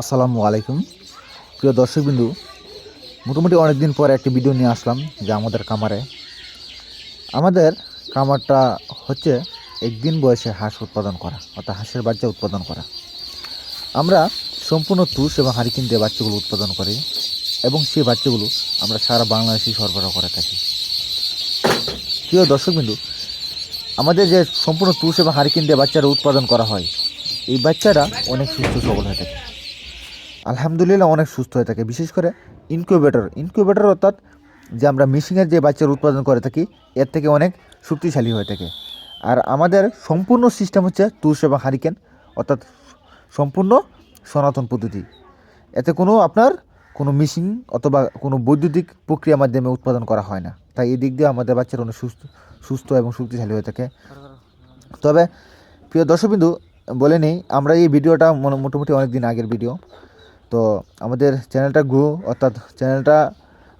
আসসালামু আলাইকুম। প্রিয় দর্শকবিন্দু, মোটামুটি অনেক দিন পরে একটি ভিডিও নিয়ে আসলাম যে আমাদের কামারে আমাদের কামারটা হচ্ছে একদিন বয়সে হাঁস উৎপাদন করা, অর্থাৎ হাঁসের বাচ্চা উৎপাদন করা। আমরা সম্পূর্ণ তুষ এবং হারিকিন দিয়ে বাচ্চাগুলো উৎপাদন করি এবং সেই বাচ্চাগুলো আমরা সারা বাংলাদেশেই সরবরাহ করে থাকি। প্রিয় দর্শকবিন্দু, আমাদের যে সম্পূর্ণ তুষ এবং হারিকিন দিয়ে বাচ্চারা উৎপাদন করা হয়, এই বাচ্চারা অনেক সুস্থ সবল হয়ে থাকে। আলহামদুলিল্লাহ অনেক সুস্থ হয়ে থাকে। বিশেষ করে ইনকিউবেটর ইনকিউবেটর অর্থাৎ যে আমরা মিশিংয়ের যে বাচ্চার উৎপাদন করে থাকি, এর থেকে অনেক শক্তিশালী হয়ে থাকে। আর আমাদের সম্পূর্ণ সিস্টেম হচ্ছে তুষ এবং হারিকেন অর্থাৎ সম্পূর্ণ সনাতন পদ্ধতি। এতে কোনো আপনার কোনো মিশিং অথবা কোনো বৈদ্যুতিক প্রক্রিয়ার মাধ্যমে উৎপাদন করা হয় না। তাই এই দিক দিয়ে আমাদের বাচ্চারা অনেক সুস্থ সুস্থ এবং শক্তিশালী হয়ে থাকে। তবে প্রিয় দর্শকবিন্দু, বলে নেই, আমরা এই ভিডিওটা মোটামুটি অনেক দিন আগের ভিডিও। তো আমাদের চ্যানেলটা গ্রো অর্থাৎ চ্যানেলটা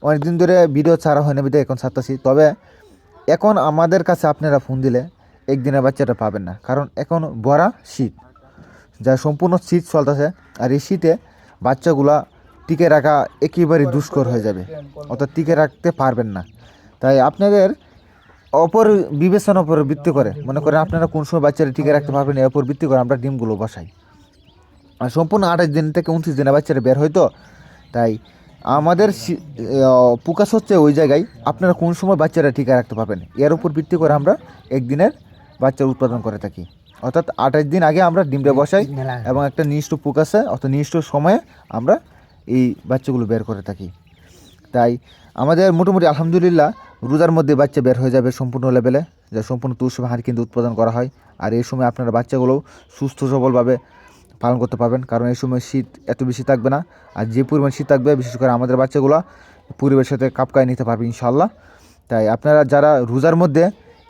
অনেক দিন ধরে ভিডিও ছাড়া হয় না বিধে এখন ছাড়তেছি। তবে এখন আমাদের কাছে আপনারা ফোন দিলে একদিনের বাচ্চাটা পাবেন না, কারণ এখন বড়া শীত, যা সম্পূর্ণ শীত চলতেছে, আর এই শীতে বাচ্চাগুলা টিকে রাখা একেবারে দুষ্কর হয়ে যাবে, অর্থাৎ টিকে রাখতে পারবেন না। তাই আপনাদের অপর বিবেচনার উপর ভিত্তি করে, মনে করেন আপনারা কোন সময় বাচ্চারা টিকে রাখতে পারবেন এর উপর ভিত্তি করে আমরা ডিমগুলো বসাই। সম্পূর্ণ আঠাশ দিন থেকে উনত্রিশ দিনে বাচ্চারা বের হয়তো তাই আমাদের প্রকাশ হচ্ছে ওই জায়গায় আপনারা কোন সময় বাচ্চারা টিকা রাখতে পারবেন? এর উপর ভিত্তি করে আমরা একদিনের বাচ্চার উৎপাদন করে থাকি। অর্থাৎ আঠাশ দিন আগে আমরা ডিমটা বসাই এবং একটা নির্দিষ্ট প্রকাশে অর্থাৎ নির্দিষ্ট সময়ে আমরা এই বাচ্চাগুলো বের করে থাকি। তাই আমাদের মোটামুটি আলহামদুলিল্লাহ রোজার মধ্যে বাচ্চা বের হয়ে যাবে সম্পূর্ণ লেভেলে যা সম্পূর্ণ তুষ হাঁড়ি কিন্তু উৎপাদন করা হয়। আর এই সময় আপনারা বাচ্চাগুলো সুস্থ সবলভাবে পালন করতে পারবেন। কারণ এই সময় শীত এত বেশি থাকবে না। আর যে পরিমাণ শীত থাকবে, বিশেষ করে আমাদের বাচ্চাগুলো, পরিবেশের সাথে কাপকায় নিতে পারবে ইনশাল্লাহ তাই আপনারা যারা রোজার মধ্যে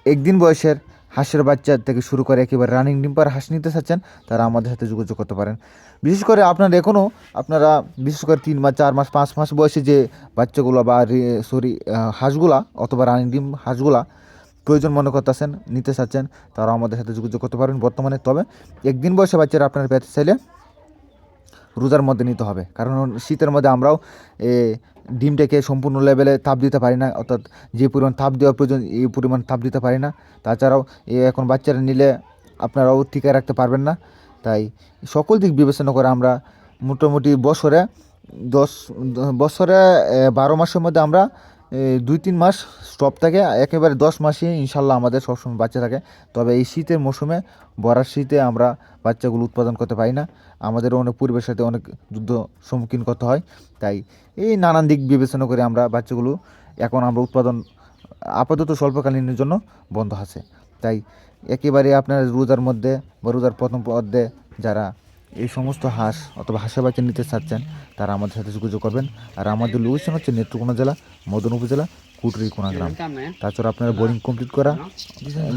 একদিন বয়সের হাঁসের বাচ্চা থেকে শুরু করে একেবারে রানিং ডিম্পার হাঁস নিতে চাচ্ছেন, তারা আমাদের সাথে যোগাযোগ করতে পারেন। বিশেষ করে আপনার এখনও আপনারা বিশেষ করে তিন মাস, চার মাস, পাঁচ মাস বয়সে যে বাচ্চাগুলো বা সরি হাঁসগুলা অথবা রানিং ডিম হাঁসগুলা প্রয়োজন মনে করতেছেন, নিতে চাচ্ছেন তারা আমাদের সাথে যোগাযোগ করতে পারেন বর্তমানে। তবে একদিন বয়সে বাচ্চারা আপনার পেতে চাইলে রোজার মধ্যে নিতে হবে। কারণ শীতের মধ্যে আমরাও ডিমটাকে সম্পূর্ণ লেভেলে তাপ দিতে পারি না, অর্থাৎ যে পরিমাণ তাপ দেওয়া প্রয়োজন, এই পরিমাণ তাপ দিতে পারি না। তাছাড়াও, এ, এখন বাচ্চারা নিলে আপনারাও টিকে রাখতে পারবেন না। তাই সকল দিক বিবেচনা করে আমরা মোটামুটি বছরে দশ, বছরে বারো মাসের মধ্যে আমরা দুই, তিন মাস স্টপ থাকে, একেবারে দশ মাসে ইনশাল্লাহ আমাদের সবসময় বাচ্চা থাকে। তবে এই শীতের মৌসুমে বরার শীতে আমরা বাচ্চাগুলো উৎপাদন করতে পারি না। আমাদের অনেক পরিবেশের সাথে অনেক যুদ্ধ সম্মুখীন করতে হয়। তাই এই নানান দিক বিবেচনা করে আমরা বাচ্চাগুলো এখন আমরা উৎপাদন, আপাতত স্বল্পকালীনের জন্য বন্ধ আছে। তাই একেবারে আপনার রোজার মধ্যে বা রোজার প্রথম পর্যায়ে যারা এই সমস্ত হাঁস অথবা হাঁসের বাচ্চা নিতে চাচ্ছেন তারা আমাদের সাথে যোগাযোগ করবেন। আর আমাদের লোকেশন হচ্ছে নেত্রকোনা জেলা মদন উপজেলা কুটরিকোনা গ্রাম। তাছাড়া আপনারা বোরিং কমপ্লিট করা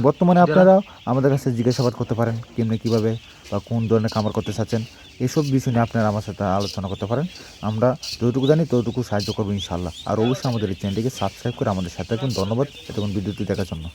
বর্তমানে আপনারা আমাদের কাছে জিজ্ঞাসাবাদ করতে পারেন কেমনি কীভাবে বা কোন ধরনের খামার করতে চাচ্ছেন। এসব বিষয় নিয়ে আপনারা আমার সাথে আলোচনা করতে পারেন। আমরা যতটুকু জানি ততটুকু সাহায্য করব ইনশাল্লাহ আর অবশ্যই আমাদের এই চ্যানেলটিকে সাবস্ক্রাইব করে আমাদের সাথে থাকুন। ধন্যবাদ। এতক্ষণ বিদ্যুৎ দেখার জন্য।